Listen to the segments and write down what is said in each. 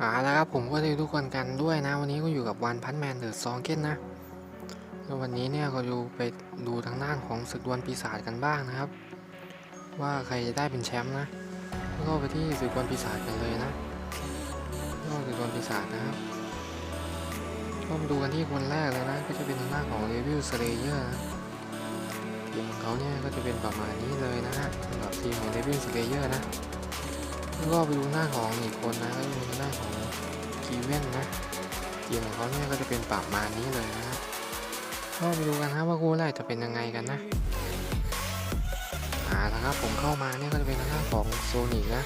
อาแล้วครับผมก็ได้ทุกคนกันด้วยนะ วันนี้ก็อยู่กับวันพันแมนเดอร์ซองเก้นนะแล้ววันนี้เนี่ยก็ดูไปดูทางด้านของศึกดวลปีศาจกันบ้างนะครับ ว่าใครจะได้เป็นแชมป์นะแล้วก็ไปที่ศึกดวลปีศาจกันเลยนะก็ศึกดวลปีศาจนะครับก็มาดูกันที่คนแรกเลยนะก็จะเป็นทางด้านของเรวิลสเลเยอร์นะทีมของเขาเนี่ยก็จะเป็นประมาณนี้เลยนะฮะสำหรับทีมของเรวิลสเลเยอร์นะ แล้วก็ไปดูหน้าของอีกคนนะก็จะเป็นหน้าของกีเว่นนะทีมของเขาเนี่ยก็จะเป็นประมาณนี้เลยนะก็ไปดูกันครับว่าคู่แรกจะเป็นยังไงกันนะอ่าแล้วครับผมเข้ามาเนี่ยก็จะเป็นทางด้าของโซนิกนะ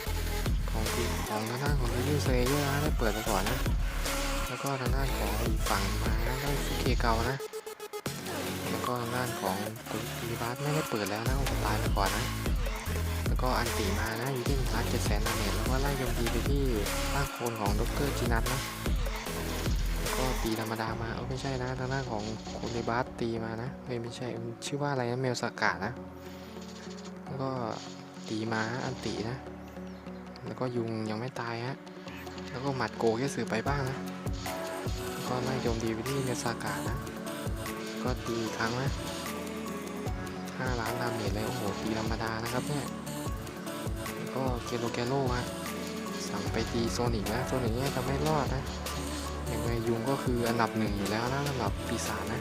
ของทีของทางด้านของลิลิเซเยอร์นะได้เปิดไปก่อนนะ แล้วก็ทางด้านของอีกฝั่งมานะได้ฟุเคเกานะ แล้วก็ทางด้านของกุลิบัสไม่ได้เปิดแล้วนะตายไปก่อนนะ ก็อันติมานะอยู่ที่1ล้านเจ็ดแสนดาเมจแล้วก็ไล่โจมตีไปที่ร่างโคนของด็อกเตอร์จีนัทนะแล้วก็ตีธรรมดามาเออไม่ใช่นะทางด้านของโคนิบัสตีมานะเฮ้ยไม่ใช่ชื่อว่าอะไรนะเมลสกานะ แล้วก็ตีมาอันตินะ แล้วก็ยุงยังไม่ตายฮะแล้วก็หมัดโกแค่สื่อไปบ้างนะแล้วก็ไล่โจมตีไปที่เมลสกานะ ก็ตีครั้งนะ5ล้านดาเมจเลยโอ้โหตีธรรมดานะครับเนี่ย ก็เกโลแกโลฮะสั่งไปตีโซนิกนะโซนิกเนี่ยจะไม่รอดนะอย่างไรยุงก็คืออันดับหนึ่งอยู่แล้วนะสำหรับปีศาจนะ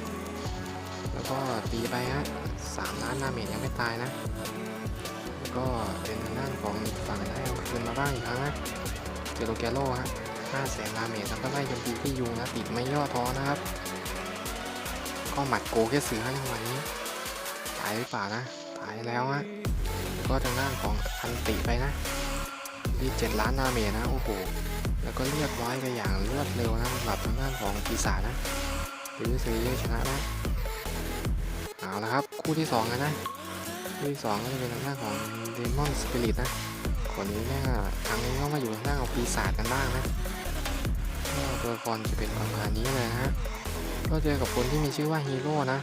แล้วก็ตีไปฮะ3ล้านดาเมจยังไม่ตายนะ ก็เป็นทางด้านของฝั่งได้เอาคืนมาบ้างอีกครั้งนะเกโลแกโลฮะ5แสนดาเมจแล้วก็ไล่โจมตีที่ยุงนะติดไม่ย่อท้อนะครับ ก็หมัดโกแค่ซื้อให้ในวันนี้ตายหรือเปล่านะ ตายแล้วฮะ ก็ทางด้านของอันติไปนะที่เจ็ดล้านดาเมนะโอ้โหแล้วก็เรียบร้อยไปอย่างรวดเร็วนะสำหรับทางด้านของปีศาจนะเดวิสเซย์ชนะนะเอาละครับคู่ที่สองกันนะคู่ที่สองก็จะเป็นทางด้านของเดมอนสปิริตนะคนนี้เนี่ยครั้งนี้ก็มาอยู่ทางด้านของปีศาจกันบ้างนะก็ตัวละครจะเป็นประมาณนี้เลยนะฮะก็เจอกับคนที่มีชื่อว่าฮีโร่นะ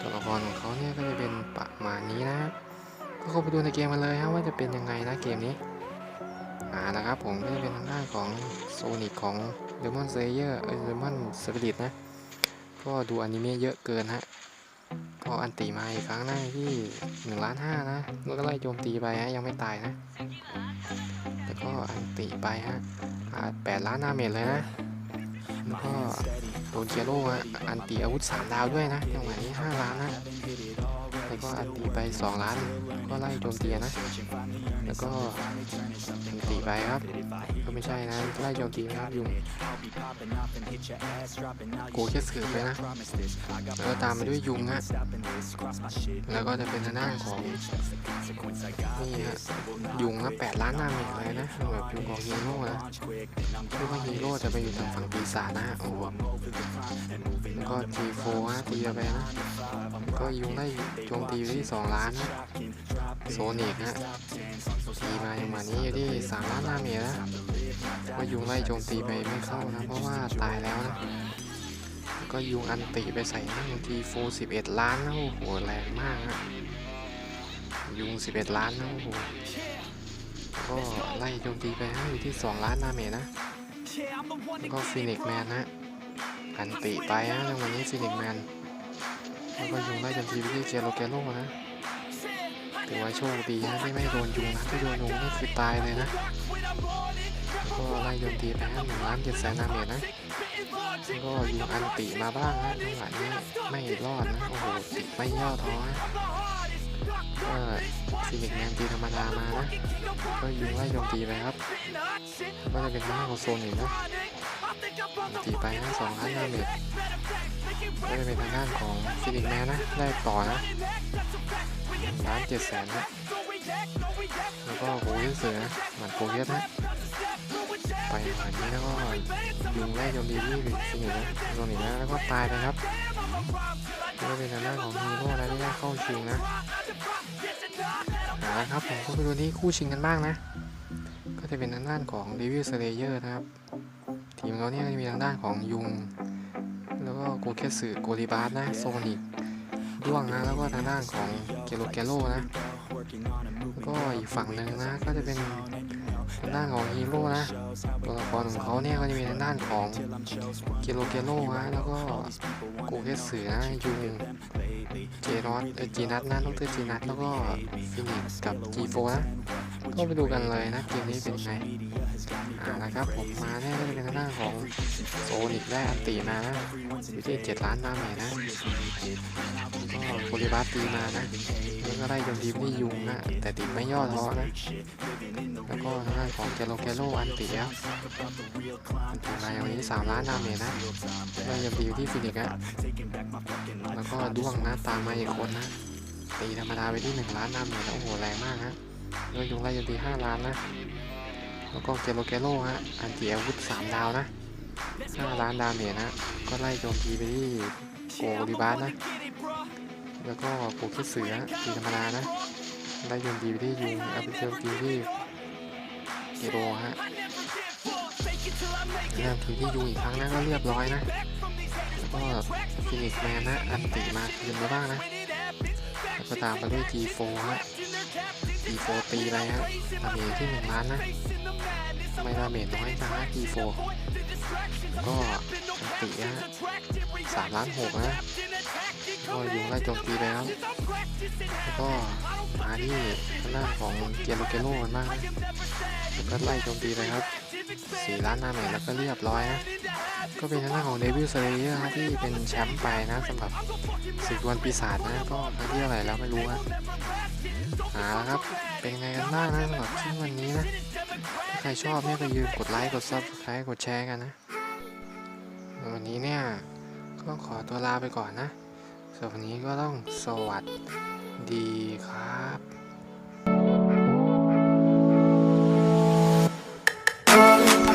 ตัวละครของเขาเนี่ยก็จะเป็นประมาณนี้นะ เข้าไปดูในเกมมาเลยฮะว่าจะเป็นยังไงนะเกมนี้อ่านะครับผมก็จะเป็นทางด้านของโซนิกของ Demon Slayer เอ้ย Demon Spirit นะ ก็ดูอนิเมะเยอะเกินฮะก็อันตีมาอีกครั้งหนะที่1ล้านห้านะแล้วก็ไล่โจมตีไปฮะยังไม่ตายนะแล้วก็อันตีไปฮะอ่า8ล้านดาเมจเลยนะแล้วก็โดนเคียโร่ฮะอันตีอาวุธ 3 ดาวด้วยนะจังหวะนี้ 5 ล้านนะ แล้วก็อันตีไป 2 ล้าน ก็ไล่โจมตีนะ แล้วก็อันตีไปครับ ก็ไม่ใช่นะ ไล่โจมตีนะครับยุงโกแค่สืบไปนะ แล้วตามมาด้วยยุงฮะ แล้วก็จะเป็นทางด้าของนี่ฮะยุงนะ8ล้านหน้าเมจเลยนะแบบยุงของฮีโร่นะคิดว่าฮีโร่จะไปอยู่ทางฝั่งปีศาจนะโอ้โหแล้วก็ทีโฟฮะตีไปนะ ก็ยุงได้โจมตีอยู่ที่ 2 ล้านนะโซนิกฮะตีมาอย่างมานี้อยู่ที่ 3 ล้านหน้าเมจนะก็ยุงไล่โจมตีไปไม่เข้านะ เพราะว่าตายแล้วนะ ก็ยุงอันติไปใส่นะยุงทีโฟ11ล้านนะโอ้โหแรงมากนะยุง 11 ล้านนะโอ้โหก็ไล่โจมตีไปให้อยู่ที่ 2 ล้านดาเมจนะแล้วก็ฟินิกแมนนะอันติไปนะวันนี้ฟินิกแมน แล้วก็ยุงไล่โจมตีไปที่เจโรเกโร่นะถือว่าโชคดีนะที่ไม่โดนยุงนะที่โดนยุงนี่คือตายเลยนะก็ไล่โจมตีไปห้หนึ่งล้านเจ็ดแสนดาเมจนะก็ยิงอันติมาบ้างฮะจังหวะนี้ไม่รอดนะโอ้โหติไม่ย่อท้อฮะก็ฟินิกแมนตีธรรมดามานะก็ยิงไล่โจมตีไปครับก็จะเป็นหน้าของโซนอีกนะตีไปนะสองล้านดาเมจ ก็จะเป็นทางด้านของฟินิกแมนนะ ได้ต่อนะล้านเจ็ดแสนนะ แล้วก็โกเยสเสือนะหมัดโกเยสนะ ไปหานี้แล้วก็ยุงไล่โจมตีที่ฟินิกนะโดนอีกนะแล้วก็ตายไปครับก็เป็นทางด้านของฮีโร่แล้วที่ได้เข้าชิงนะเอาละครับผมก็ไปดูที่คู่ชิงกันบ้างนะ ก็จะเป็นทางด้านของเดวิลสเลเยอร์นะครับ ทีมเขาเนี่ยจะมีทางด้านของยุง ก็โกเคสึโกลิบาสนะโซนิกด้วงนะแล้วก็ทางด้านของเกโลแกโลนะแล้วก็อีกฝั่งหนึ่งนะก็จะเป็นางด้านของฮีโร่นะตัวละครของเขาเนี่ยก็จะมีทางด้านของเกโรเกโร่ฮะแล้วก็โกเกสเสือยุงเจรอสเอจีนัทนะต้องเตอร์จีนัทแล้วก็ฟินิกกับจีโฟนะก็ไปดูกันเลยนะเกมนี้เป็นไง นะครับผมมาเนี่ยก็จะเป็นทางด้านของโซนิกได้อันตีมานะอยู่ที่เจ็ดล้านดาเมจนะก็โคลิบาสตีมานะแล้วก็ได้โจมตีไปที่ยุงนะแต่ติดไม่ย่อท้อนะแล้วก็ทางด้านของเกโลเกโลอันติแล้วอันติมาอย่างนี้สามล้านดาเมจนะก็ยังตีอยู่ที่ฟินิกส์อะแล้วก็ด้วงนะตามมาอีกคนนะตีธรรมดาไปที่หนึ่งล้านดาเมจแล้วโอ้โหแรงมากนะแล้วยุงไล่ยังตีห้าล้านนะ แล้วก็เกโลเกโลฮะ อันติอาวุธสามดาวนะห้าล้านดาเมจนะ ก็ไล่โจมตีไปที่โกริบาสนะ แล้วก็ปกคิดเสือตีธรรมดานะไล่โจมตีไปที่ยุงเอาไปโจมตีที่เกโรฮะเริ่มทีที่ยุงอีกครั้งนะก็เรียบร้อยนะ แล้วก็ฟินิกแมนนะ อันติมาคืนมาบ้างนะ แล้วก็ตามไปด้วย G4 ฮะ 4ตีอะไรฮะดาเมจที่หนึ่งล้านนะทำไมดาเมจน้อยจังฮะ G4 ก็ติฮะสามล้านหกนะก็ยิงไล่โจมตีแล้วแล้วก็มาที่หน้าของเกียร์โลเกโลกันบ้างนะ ก็ไล่โจมตีไปครับสี่ล้านดาเมจแล้วก็เรียบร้อยนะ ก็เป็นทางด้าของเดวิลเซเลเยอร์ที่เป็นแชมป์ไปนะสำหรับศึกดวลปีศาจนะก็ครั้งที่เท่าไหร่แล้วไม่รู้นะเอาละครับเป็นไงกันบ้างนะสำหรับคลิปวันนี้นะถ้าใครชอบเนี่ยก็ยืมกดไลค์กดซับสไครต์กดแชร์กันนะวันนี้เนี่ยก็ขอตัวลาไปก่อนนะสำหรับวันนี้ก็ต้องสวัสดีครับ